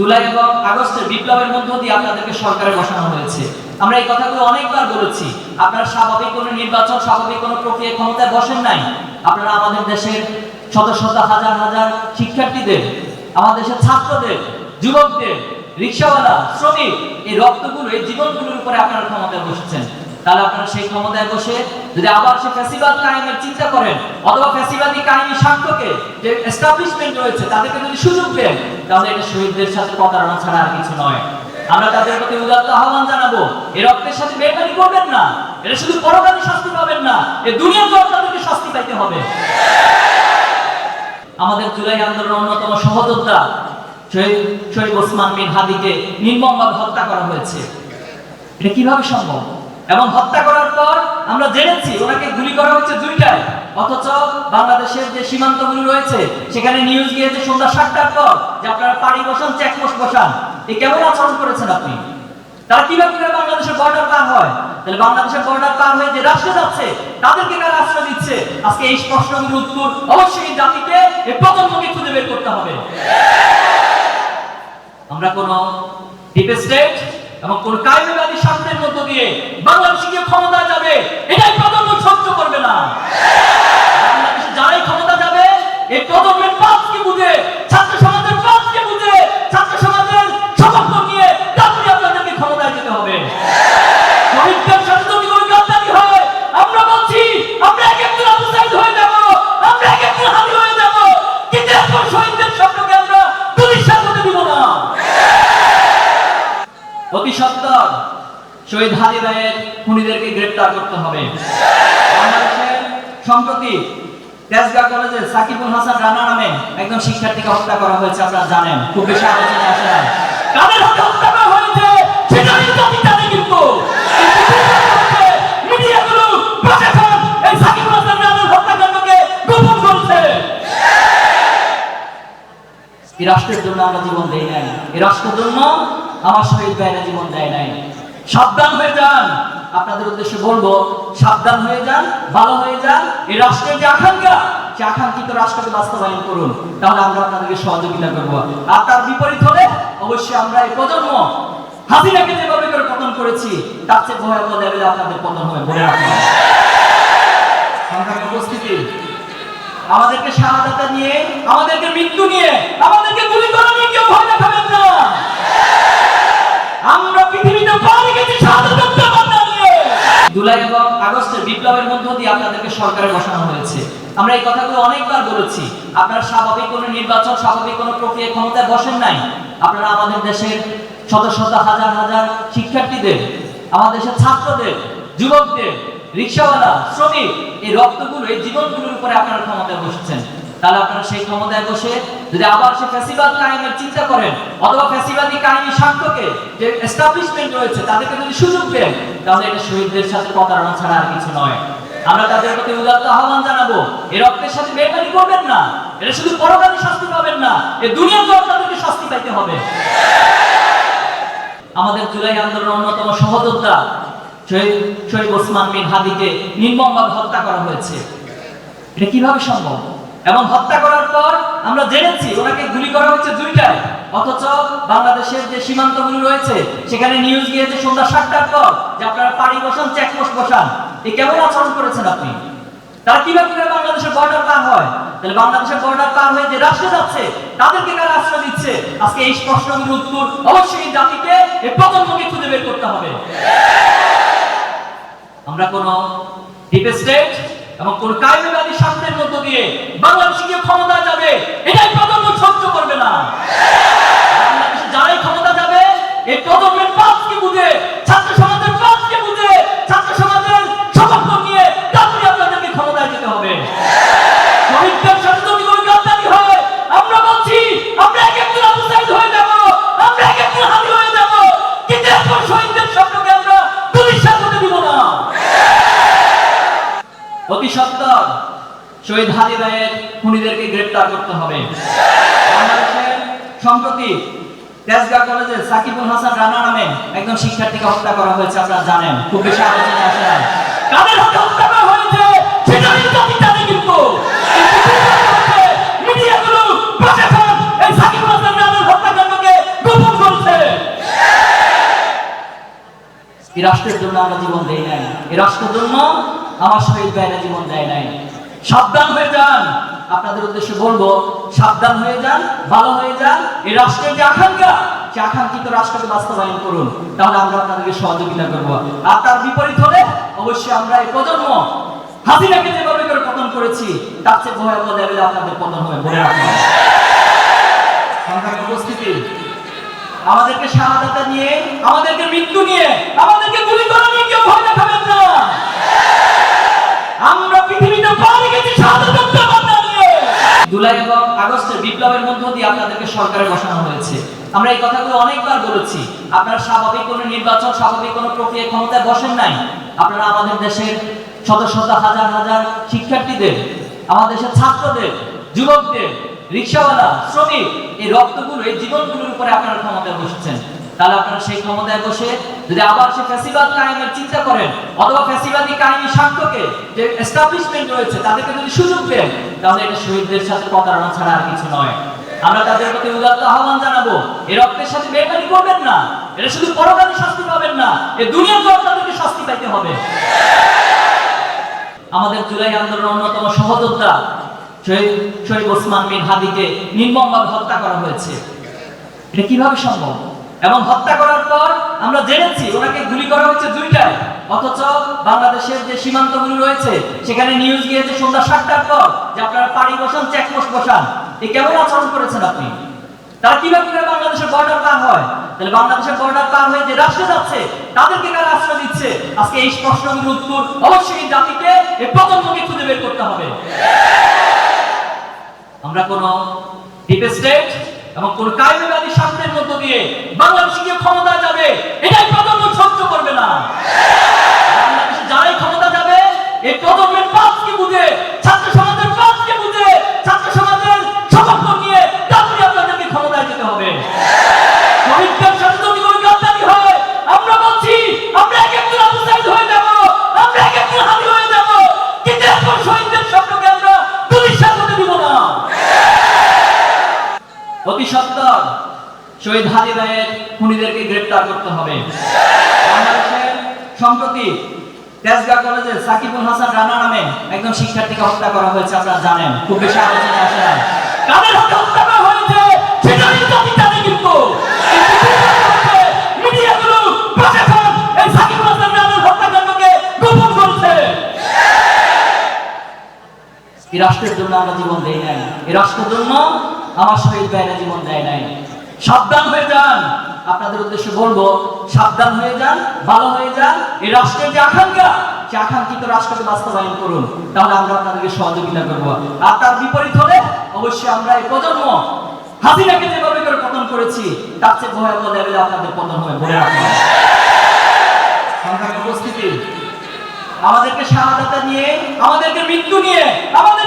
জুলাই এবং আগস্টের বিপ্লবের মধ্য দিয়ে আপনাদেরকে সরকারে বসানো হয়েছে। আমরা এই কথাগুলো অনেকবার বলেছি। আপনারা স্বাভাবিক কোনো নির্বাচন, স্বাভাবিক কোনো প্রক্রিয়া ক্ষমতায় বসেন নাই। আপনারা আমাদের দেশের শত শত হাজার হাজার শিক্ষার্থীদের, আমাদের দেশের ছাত্রদের, যুবকদের, রিক্সাওয়ালা, শ্রমিক, এই রক্তগুলো, এই জীবনগুলোর উপরে আপনারা ক্ষমতায় বসেছেন। তাহলে আপনারা সেই ক্ষমতায় বসে যদি আবার সে ফ্যাসিবাদ কায়েমের চিন্তা করেন, অথবা ফ্যাসিবাদী কাহিনী সাক্ষ্যকে যে এস্টাবলিশমেন্ট রয়েছে, তাদেরকে যদি সুযোগ দেন, তাহলে এটা শহীদদের সাথে প্রতারণা ছাড়া আর কিছু নয়। আমরা তাদের প্রতি উদাত্ত আহ্বান জানাব এই রক্তের সাথে বেকারি করবেন না, এটা শুধু পরকালী শাস্তি পাবেন না এই দুনিয়াতে আপনাদেরকে শাস্তি পাইতে হবে। আমাদের জুলাই আন্দোলনের অন্যতম সহযোদ্ধা শহীদ শহীদ ওসমান বিন হাদিকে নির্মমভাবে হত্যা করা হয়েছে। এটা কীভাবে সম্ভব? এবং হত্যা করার পর আমরা জেনেছি ওনাকে গুলি করা হচ্ছে দুইটায় অথচ বাংলাদেশের যে সীমান্তগুলো রয়েছে, সেখানে নিউজ গিয়েছে সন্ধ্যা সাতটার পর যে আপনারা পাড়ি বসান চেকপোস্ট বসান। এই কেমন আচরণ করেছেন আপনি? তারা কীভাবে করে বাংলাদেশের বর্ডার পার হয়? তাহলে বাংলাদেশের বর্ডার পার হয়ে যে রাষ্ট্রে যাচ্ছে, তাদেরকে কারা আশ্রয় দিচ্ছে? আজকে এই প্রশ্নগুলোর উত্তর অবশ্যই জাতিকে এই প্রজন্মকে খুঁজে বের করতে হবে। আমরা কোন ডিপ স্টেট এবং কোন কায়দাবাদী শাসনের মধ্য দিয়ে বাংলাদেশ গিয়ে ক্ষমতা যাবে, এটাই প্রজন্ম সহ্য করবে না। বাংলাদেশে যারাই ক্ষমতা যাবে, এই প্রজন্মের খুনিদেরকে গ্রেপ্তার করতে হবে। সম্প্রতি তেজগাঁ কলেজে সাকিবুল হাসান রানা নামে একজন শিক্ষার্থীকে হত্যা করা হয়েছে, আপনারা জানেন। খুব বেশি আলোচনায় আসে না কাদের হাতে হত্যা করা হয়েছে? সেটা কিন্তু। আমি জানি কিন্তু এই রাষ্ট্রের জন্য আমরা জীবন নাই। এই রাষ্ট্রের জন্য আমার শহীদ ভাইরা জীবন দেয় নাই। সাবধান হয়ে যান। আপনাদের উদ্দেশ্যে বলব, সাবধান হয়ে যান, ভালো হয়ে যান। এই রাষ্ট্রের যে আকাঙ্ক্ষা, সে আকাঙ্ক্ষিত রাষ্ট্রকে বাস্তবায়ন করুন। তাহলে আমরা আপনাদেরকে সহযোগিতা করব। আর তার বিপরীত হলে অবশ্যই আমরা এই প্রজন্ম হাসিনাকে যেভাবে করে পতন করেছি, তার চেয়ে ভয়াবহ লেভেলে আপনাদের পতন হবে বলে সংগ্রামী উপস্থিতি, আমাদেরকে শাহাদাতা নিয়ে, আমাদেরকে মৃত্যু নিয়ে, আমাদেরকে গুলি করা নিয়ে কেউ ভয় দেখাবেন না। আমরা পৃথিবীতে জুলাই এবং আগস্টের বিপ্লবের মধ্য দিয়ে আপনাদেরকে সরকারে বসানো হয়েছে। আমরা এই কথাগুলো অনেকবার বলেছি। আপনারা স্বাভাবিক কোনো নির্বাচন, স্বাভাবিক কোনো প্রক্রিয়া ক্ষমতায় বসেন নাই। আপনারা আমাদের দেশের শত শত হাজার হাজার শিক্ষার্থীদের, আমাদের দেশের ছাত্রদের, যুবকদের, রিক্সাওয়ালা, শ্রমিক, এই রক্তগুলো, এই জীবনগুলোর উপরে আপনারা ক্ষমতায় বসেছেন। তাহলে আপনারা সেই ক্ষমতায় বসে যদি আবার সে ফ্যাসিবাদ কায়েমের চিন্তা করেন, অথবা কাহিনী সাক্ষ্যকে যে এস্টাবলিশমেন্ট রয়েছে, তাদেরকে যদি সুযোগ দেন, তাহলে এটা শহীদদের সাথে প্রতারণা ছাড়া আর কিছু নয়। আমরা তাদের প্রতি উদাত্ত আহ্বান জানাব এই রক্তের সাথে বেকারি করবেন না, এটা শুধু পরকালী শাস্তি পাবেন না এই দুনিয়াতে আপনাদেরকে শাস্তি পাইতে হবে। আমাদের জুলাই আন্দোলনের অন্যতম সহযোদ্ধা শহীদ ওসমান বিন হাদিকে নির্মমভাবে হত্যা করা হয়েছে। এটা কীভাবে সম্ভব? এবং হত্যা করার পর আমরা জেনেছি ওনাকে গুলি করা হচ্ছে দুইটায় অথচ বাংলাদেশের যে সীমান্তগুলো রয়েছে, সেখানে নিউজ গিয়েছে সন্ধ্যা সাতটার পর যে আপনারা পাড়ি বসান চেকপোস্ট বসান। এই কেমন আচরণ করেছেন আপনি? কীভাবে করে বাংলাদেশের বর্ডার পার হয়? তাহলে বাংলাদেশের বর্ডার পার হয়ে যে রাষ্ট্রে যাচ্ছে, তাদেরকে কারা আশ্রয় দিচ্ছে? আজকে এই প্রশ্নগুলোর উত্তর অবশ্যই জাতিকে প্রজন্মকে খুঁজে বের করতে হবে। আমরা কোন ডিপ স্টেট এবং কোন কায়দাবাদী শাসনের মধ্য দিয়ে বাংলাদেশকে ক্ষমতা যাবে, এটাই প্রজন্ম সহ্য করবে না। বাংলাদেশে যারাই ক্ষমতা যাবে, এই প্রজন্মের পাঁচকে বুঝে অতি সত্তর শহীদ হাজি রায়ের খুনিদেরকে গ্রেপ্তার করতে হবে। সম্প্রতি তেজগাঁও কলেজে সাকিবুল হাসান রানা নামে একজন শিক্ষার্থীকে হত্যা করা হয়েছে, আপনারা জানেন। খুব বেশি আলোচনা আসে কাদের হত্যা করা হয়েছে? সেটা আমি জানি কিন্তু। রাষ্ট্রের জন্য আমরা জীবন দেই নাই। এই রাষ্ট্রের জন্য আমার শহীদ ভাইরা জীবন দেয় নাই। সাবধান হয়ে যান। আপনাদের উদ্দেশ্যে বলব, সাবধান হয়ে যান, ভালো হয়ে যান। এই রাষ্ট্রের যে আকাঙ্ক্ষা, সে আকাঙ্ক্ষিত রাষ্ট্রকে বাস্তবায়ন করুন। তাহলে আমরা আপনাদেরকে সহযোগিতা করব। আর তার বিপরীত হলে অবশ্যই আমরা এই প্রজন্ম, হাসিনাকে যেভাবে করে পতন করেছি, তার চেয়ে ভয়াবহ আপনাদের পতন হবে বলে সংখ্যার উপস্থিতি, আমাদেরকে শাহাদাতা নিয়ে, আমাদেরকে মৃত্যু নিয়ে, আমাদেরকে গুলি করা নিয়ে কেউ ভয় দেখাবেন না। জুলাই এবং আগস্টের বিপ্লবের মধ্য দিয়ে আপনাদেরকে সরকারে বসানো হয়েছে। আমরা এই কথাগুলো অনেকবার বলেছি। আপনারা স্বাভাবিক কোনো নির্বাচন, স্বাভাবিক কোনো প্রক্রিয়া ক্ষমতায় বসেন নাই। আপনারা আমাদের দেশের শত শত হাজার হাজার শিক্ষার্থীদের, আমাদের দেশের ছাত্রদের, যুবকদের, রিক্সাওয়ালা, শ্রমিক, এই রক্তগুলো, এই জীবনগুলোর উপরে আপনারা ক্ষমতায় বসেছেন। তাহলে আপনারা সেই ক্ষমতায় বসে যদি আবার সে ফ্যাসিবাদ কাহিনীর চিন্তা করেন, অথবা ফ্যাসিবাদী কাহিনী সাক্ষ্যকে যে এস্টাবলিশমেন্ট রয়েছে, তাদেরকে যদি সুযোগ দেন, তাহলে এটা শহীদদের সাথে প্রতারণা ছাড়া আর কিছু নয়। আমরা তাদের প্রতি উদাত্ত আহ্বান জানাব এই রক্তের সাথে বেমানি করবেন না, এটা শুধু পরকালীন শাস্তি পাবেন না এই দুনিয়াতে আপনাদেরকে শাস্তি পাইতে হবে। আমাদের জুলাই আন্দোলন অন্যতম সহযোদ্ধা শহীদ শহীদ ওসমান বিন হাদিকে নির্মমভাবে হত্যা করা হয়েছে। এটা কীভাবে সম্ভব? এবং হত্যা করার পর আমরা জেনেছি ওনাকে গুলি করা হয়েছে দুইটায়। অথচ বাংলাদেশের যে সীমান্তগুলো রয়েছে, সেখানে নিউজ গিয়েছে সন্ধ্যা সাতটার পর যে আপনারা পাড়ি বসান চেকপোস্ট বসান। এই কেমন আচরণ করেছেন আপনি? কীভাবে করে বাংলাদেশের বর্ডার পার হয়? তাহলে বাংলাদেশের বর্ডার পার হয়ে যে রাষ্ট্রে যাচ্ছে, তাদেরকে কারা আশ্রয় দিচ্ছে? আজকে এই প্রশ্নগুলোর উত্তর অবশ্যই জাতিকে এই প্রজন্মকে খুঁজে বের করতে হবে। আমরা কোন ডিপ স্টেট এবং কোন কায়দাবাদী শাস্ত্রের মধ্য দিয়ে বাংলাদেশকে ক্ষমতা যাবে, এটাই প্রজন্ম সহ্য করবে না। বাংলাদেশে যারাই ক্ষমতা যাবে, এই প্রজন্মের পাঁচটি বুঝে ছাত্র অতি সত্তর শহীদ হাজি ভাইয়ের খুনিদেরকে গ্রেপ্তার করতে হবে। সম্প্রতি তেজগাঁ কলেজে সাকিবুল হাসান রানা নামে একজন শিক্ষার্থীকে হত্যা করা হয়েছে, আপনারা জানেন। খুব বেশি আলোচনায় আসে না কাদের হাতে হত্যা করা হয়েছে? সেটা জানে কিন্তু। হত্যাকাণ্ডকে গোপন করছে। এই রাষ্ট্রের জন্য আমরা জীবন দেই নাই। এই রাষ্ট্রের জন্য আমার শহীদ ভাইরা জীবন দেয় নাই। সাবধান হয়ে যান। আপনাদের উদ্দেশ্যে বলব, সাবধান হয়ে যান, ভালো হয়ে যান। এই রাষ্ট্রের যে আকাঙ্ক্ষা, সে আকাঙ্ক্ষিত রাষ্ট্রকে বাস্তবায়ন করুন। তাহলে আমরা আপনাদেরকে সহযোগিতা করব। বিপরীত হলে অবশ্যই আমরা এই প্রজন্ম, হাসিনাকে যেভাবে করে পতন করেছি, তার চেয়ে ভয়াবহ লেভেলে আপনাদের পতন হবে বলে রাখলাম উপস্থিতি, আমাদেরকে শাহাদাতা নিয়ে, আমাদেরকে মৃত্যু নিয়ে আমাদের